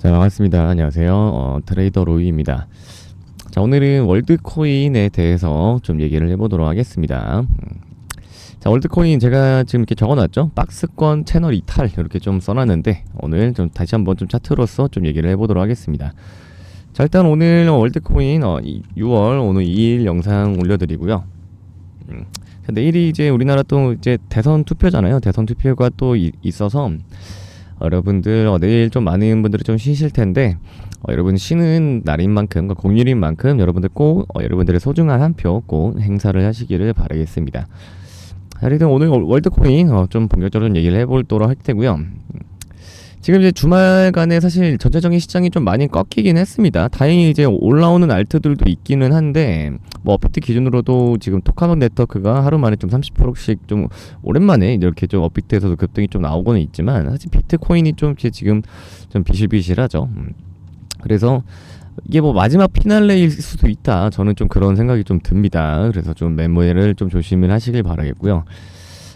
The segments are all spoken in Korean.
자 반갑습니다. 안녕하세요. 어, 트레이더 로이입니다. 자 오늘은 월드코인에 대해서 좀 얘기를 해보도록 하겠습니다. 음. 자 월드코인 제가 지금 이렇게 적어놨죠. 박스권 채널 이탈 이렇게 좀 써놨는데 오늘 좀 다시 한번 좀 차트로서 좀 얘기를 해보도록 하겠습니다. 자 일단 오늘 월드코인 어, 6월 오늘 2일 영상 올려드리고요. 음, 자, 내일이 이제 우리나라 또 이제 대선 투표잖아요. 대선 투표가 또 이- 있어서 어, 여러분들 어, 내일 좀 많은 분들이 좀 쉬실 텐데 어, 여러분 쉬는 날인 만큼 그러니까 공휴일인 만큼 여러분들 꼭 어, 여러분들의 소중한 한 표 꼭 행사를 하시기를 바라겠습니다. 자, 일단 오늘 월- 월드코인 어, 좀 본격적으로 좀 얘기를 해보도록 할 테고요. 음, 지금 이제 주말간에 사실 전체적인 시장이 좀 많이 꺾이긴 했습니다. 다행히 이제 올라오는 알트들도 있기는 한데 뭐 업비트 기준으로도 지금 토카노 네트워크가 하루 만에 좀 30%씩 좀 오랜만에 이렇게 좀 업비트에서도 급등이 좀 나오고는 있지만 사실 비트코인이 좀 지금 좀 비실비실하죠. 음. 그래서 이게 뭐 마지막 피날레일 수도 있다. 저는 좀 그런 생각이 좀 듭니다. 그래서 좀 매매를 좀 조심을 하시길 바라겠고요.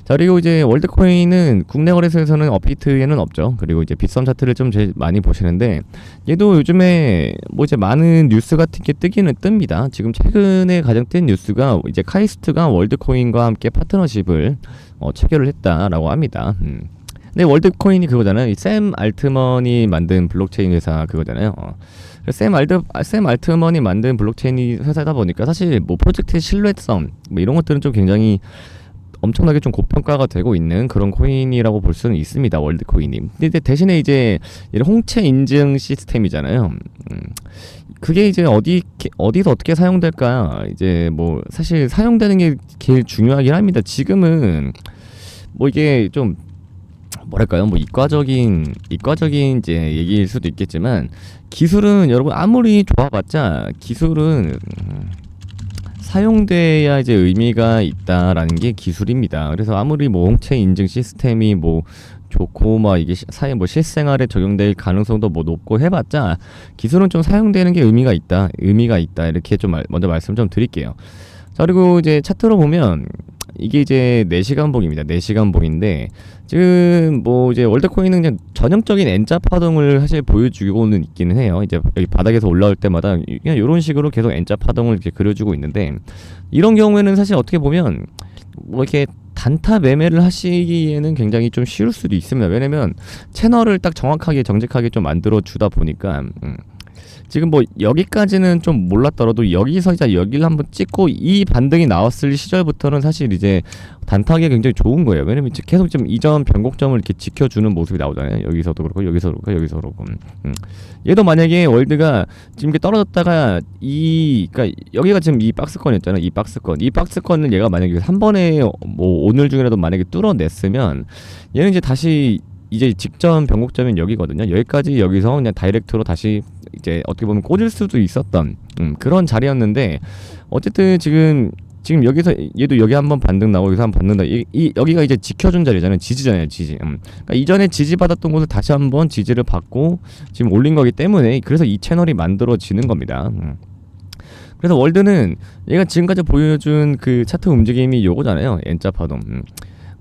자 그리고 이제 월드코인은 국내 거래소에서는 업비트에는 없죠. 그리고 이제 빗썸 차트를 좀 제일 많이 보시는데 얘도 요즘에 뭐 이제 많은 뉴스 같은 게 뜨기는 뜹니다. 지금 최근에 가장 뜬 뉴스가 이제 카이스트가 월드코인과 함께 파트너십을 어, 체결을 했다라고 합니다. 음. 근데 월드코인이 그거잖아요. 이 샘 알트먼이 만든 블록체인 회사 그거잖아요. 어. 샘 알트 샘 알트먼이 만든 블록체인 회사다 보니까 사실 뭐 프로젝트의 신뢰성 뭐 이런 것들은 좀 굉장히 엄청나게 좀 고평가가 되고 있는 그런 코인이라고 볼 수는 있습니다. 월드 코인이. 근데 대신에 이제 홍채 인증 시스템이잖아요. 음. 그게 이제 어디 어디서 어떻게 사용될까? 이제 뭐 사실 사용되는 게 제일 중요하긴 합니다. 지금은 뭐 이게 좀 뭐랄까요? 뭐 이과적인 이과적인 이제 얘기일 수도 있겠지만 기술은 여러분 아무리 좋아봤자 기술은 음, 사용돼야 이제 의미가 있다라는 게 기술입니다. 그래서 아무리 뭐 홍채 인증 시스템이 뭐 좋고 막 이게 시- 사회 뭐 실생활에 적용될 가능성도 뭐 높고 해봤자 기술은 좀 사용되는 게 의미가 있다, 의미가 있다 이렇게 좀 말- 먼저 말씀 좀 드릴게요. 자 그리고 이제 차트로 보면 이게 이제 4시간 봉입니다. 4시간 봉인데 지금 뭐 이제 월드코인은 그냥 전형적인 N자 파동을 사실 보여주고는 있기는 해요. 이제 여기 바닥에서 올라올 때마다 그냥 이런 식으로 계속 N자 파동을 이렇게 그려주고 있는데 이런 경우에는 사실 어떻게 보면 뭐 이렇게 단타 매매를 하시기에는 굉장히 좀 쉬울 수도 있습니다. 왜냐면 채널을 딱 정확하게 정직하게 좀 만들어 주다 보니까 음. 지금 뭐 여기까지는 좀 몰랐더라도 여기서 이제 여기를 한번 찍고 이 반등이 나왔을 시절부터는 사실 이제 단타하기 굉장히 좋은 거예요. 왜냐면 계속 좀 이전 변곡점을 이렇게 지켜주는 모습이 나오잖아요. 여기서도 그렇고 여기서도 그렇고 여기서도 그렇고. 음. 음. 얘도 만약에 월드가 지금 이렇게 떨어졌다가 이 그러니까 여기가 지금 이 박스권이었잖아요. 이 박스권. 이 박스권을 얘가 만약에 한 번에 뭐 오늘 중이라도 만약에 뚫어냈으면 얘는 이제 다시 이제 직전 변곡점은 여기거든요. 여기까지 여기서 그냥 다이렉트로 다시 이제 어떻게 보면 꽂을 수도 있었던 음, 그런 자리였는데 어쨌든 지금 지금 여기서 얘도 여기 한번 반등 나오고 여기서 한번 반등 나 이, 이 여기가 이제 지켜준 자리잖아요 지지잖아요 지지 음. 그러니까 이전에 지지 받았던 곳을 다시 한번 지지를 받고 지금 올린 거기 때문에 그래서 이 채널이 만들어지는 겁니다 음. 그래서 월드는 얘가 지금까지 보여준 그 차트 움직임이 요거잖아요 N자 파동 음.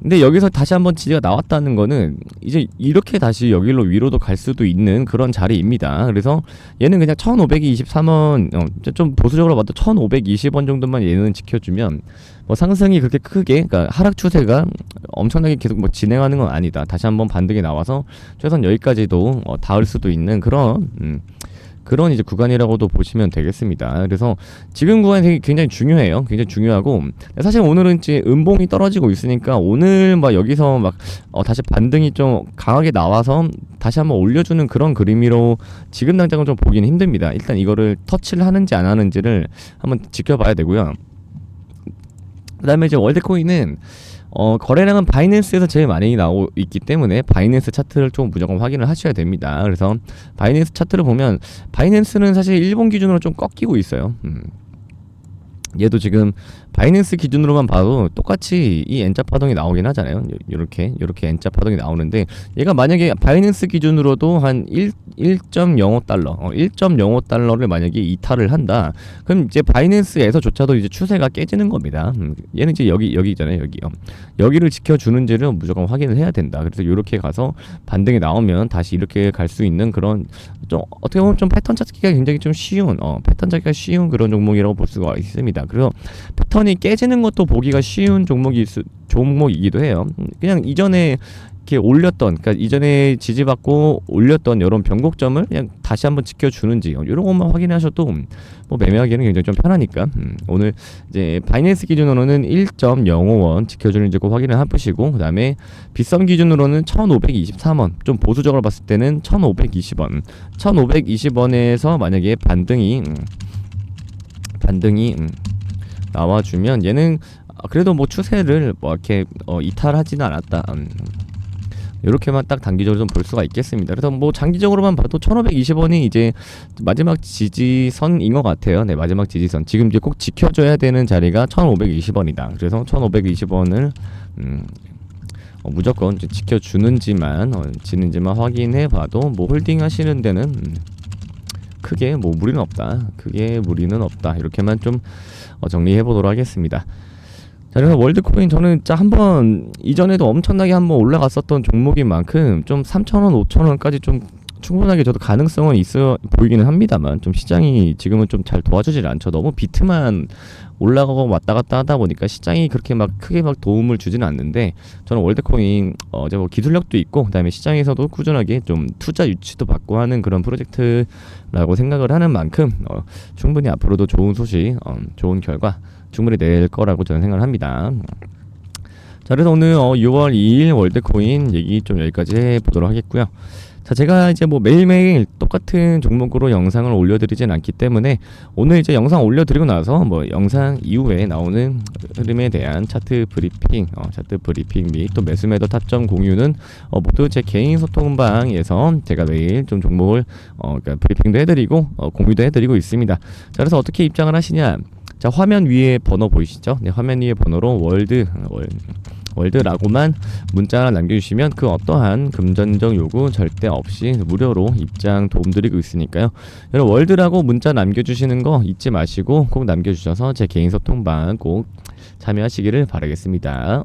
근데 여기서 다시 한번 지지가 나왔다는 거는 이제 이렇게 다시 여기로 위로도 갈 수도 있는 그런 자리입니다. 그래서 얘는 그냥 1523원, 어, 좀 보수적으로 봐도 1520원 정도만 얘는 지켜주면 뭐 상승이 그렇게 크게, 그러니까 하락 추세가 엄청나게 계속 뭐 진행하는 건 아니다. 다시 한번 반등이 나와서 최소한 여기까지도 어, 닿을 수도 있는 그런, 음, 그런 이제 구간이라고도 보시면 되겠습니다. 그래서 지금 구간이 굉장히 중요해요. 굉장히 중요하고 사실 오늘은 이제 음봉이 떨어지고 있으니까 오늘 막 여기서 막 어, 다시 반등이 좀 강하게 나와서 다시 한번 올려주는 그런 그림으로 지금 당장은 좀 보기는 힘듭니다. 일단 이거를 터치를 하는지 안 하는지를 한번 지켜봐야 되고요. 그다음에 이제 월드코인은 어, 거래량은 바이낸스에서 제일 많이 나오고 있기 때문에 바이낸스 차트를 좀 무조건 확인을 하셔야 됩니다. 그래서 바이낸스 차트를 보면 바이낸스는 사실 일본 기준으로 좀 꺾이고 있어요. 음. 얘도 지금 바이낸스 기준으로만 봐도 똑같이 이 N자 파동이 나오긴 하잖아요. 이렇게 이렇게 N자 파동이 나오는데 얘가 만약에 바이낸스 기준으로도 한 1, 1.05 달러, 어, 1.05 달러를 만약에 이탈을 한다. 그럼 이제 바이낸스에서조차도 이제 추세가 깨지는 겁니다. 음, 얘는 이제 여기 여기잖아요, 여기 요. 여기를 지켜주는지를 무조건 확인을 해야 된다. 그래서 이렇게 가서 반등이 나오면 다시 이렇게 갈 수 있는 그런 좀 어떻게 보면 좀 패턴 찾기가 굉장히 좀 쉬운, 어, 패턴 찾기가 쉬운 그런 종목이라고 볼 수가 있습니다. 그래서 패턴 이 깨지는 것도 보기가 쉬운 종목이 수, 종목이기도 해요. 음, 그냥 이전에 이렇게 올렸던, 그러니까 이전에 지지받고 올렸던 이런 변곡점을 그냥 다시 한번 지켜주는지 이런 것만 확인하셔도 뭐 매매하기는 굉장히 좀 편하니까 음, 오늘 이제 바이낸스 기준으로는 1.05원 지켜주는지 꼭 확인을 해보시고 그다음에 빗썸 기준으로는 1,523원 좀 보수적으로 봤을 때는 1,520원 1,520원에서 만약에 반등이 음, 반등이 음, 나와주면 얘는 아, 그래도 뭐 추세를 뭐 이렇게 어, 이탈하지는 않았다. 음. 이렇게만 딱 단기적으로 좀 볼 수가 있겠습니다. 그래서 뭐 장기적으로만 봐도 1,520원이 이제 마지막 지지선인 것 같아요. 네, 마지막 지지선. 지금 이제 꼭 지켜줘야 되는 자리가 1,520원이다. 그래서 1,520원을 음, 어, 무조건 지켜주는지만 어, 지는지만 확인해 봐도 뭐 홀딩 하시는 데는 음, 크게 뭐 무리는 없다. 크게 무리는 없다. 이렇게만 좀 어, 정리해 보도록 하겠습니다. 자, 그래서 월드코인 저는 진짜 한번 이전에도 엄청나게 한번 올라갔었던 종목인 만큼 좀 3,000원, 5,000원까지 좀 충분하게 저도 가능성은 있어 보이기는 합니다만 좀 시장이 지금은 좀 잘 도와주질 않죠. 너무 비트만 올라가고 왔다 갔다 하다 보니까 시장이 그렇게 막 크게 막 도움을 주지는 않는데 저는 월드코인 어제 뭐 기술력도 있고 그다음에 시장에서도 꾸준하게 좀 투자 유치도 받고 하는 그런 프로젝트라고 생각을 하는 만큼 어, 충분히 앞으로도 좋은 소식, 어, 좋은 결과 충분히 낼 거라고 저는 생각을 합니다. 자, 그래서 오늘 어, 6월 2일 월드코인 얘기 좀 여기까지 해보도록 하겠고요. 자, 제가 이제 뭐 매일매일 똑같은 종목으로 영상을 올려드리진 않기 때문에 오늘 이제 영상 올려드리고 나서 뭐 영상 이후에 나오는 흐름에 대한 차트 브리핑, 어, 차트 브리핑 및 또 매수 매도 타점 공유는 어, 모두 제 개인 소통방에서 제가 매일 좀 종목을 어, 그러니까 브리핑도 해드리고 어, 공유도 해드리고 있습니다. 자, 그래서 어떻게 입장을 하시냐? 자 화면 위에 번호 보이시죠? 네, 화면 위에 번호로 월드 월, 월드라고만 문자 남겨주시면 그 어떠한 금전적 요구 절대 없이 무료로 입장 도움드리고 있으니까요. 여러분 월드라고 문자 남겨주시는 거 잊지 마시고 꼭 남겨주셔서 제 개인 소통방 꼭 참여하시기를 바라겠습니다.